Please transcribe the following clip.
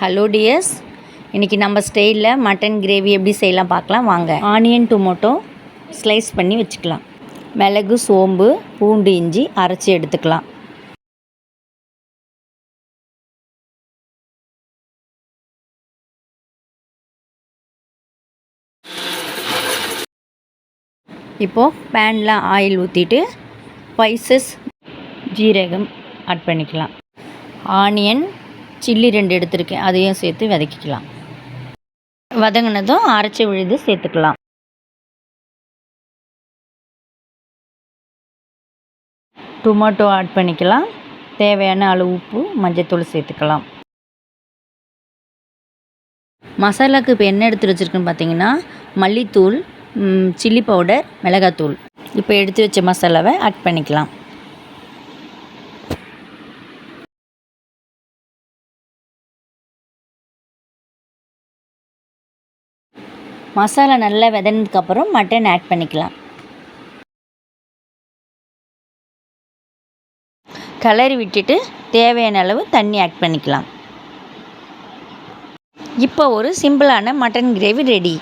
Hello tears இன்றைக்கி நம்ம ஸ்டைலில் மட்டன் கிரேவி எப்படி செய்யலாம் பார்க்கலாம். வாங்க. ஆனியன் டொமோட்டோ ஸ்லைஸ் பண்ணி வச்சுக்கலாம். மிளகு சோம்பு பூண்டு இஞ்சி அரைச்சி எடுத்துக்கலாம். இப்போது பேனில் ஆயில் ஊற்றிட்டு ஸ்பைசஸ் ஜீரகம் ஆட் பண்ணிக்கலாம். ஆனியன் சில்லி ரெண்டு எடுத்திருக்கேன். அதையும் சேர்த்து வதக்கிக்கலாம். வதங்கினதும் அரைச்சி விழுது சேர்த்துக்கலாம். டொமேட்டோ ஆட் பண்ணிக்கலாம். தேவையான அளவு உப்பு மஞ்சத்தூள் சேர்த்துக்கலாம். மசாலாவுக்கு இப்போ என்ன எடுத்து வச்சுருக்குன்னு பார்த்தீங்கன்னா மல்லித்தூள் சில்லி பவுடர் மிளகாத்தூள். இப்போ எடுத்து வச்ச மசாலாவை ஆட் பண்ணிக்கலாம். மசாலா நல்லா விதனதுக்கப்புறம் மட்டன் ஆட் பண்ணிக்கலாம். கலரி விட்டுட்டு தேவையான அளவு தண்ணி ஆட் பண்ணிக்கலாம். இப்போ ஒரு சிம்பிளான மட்டன் கிரேவி ரெடி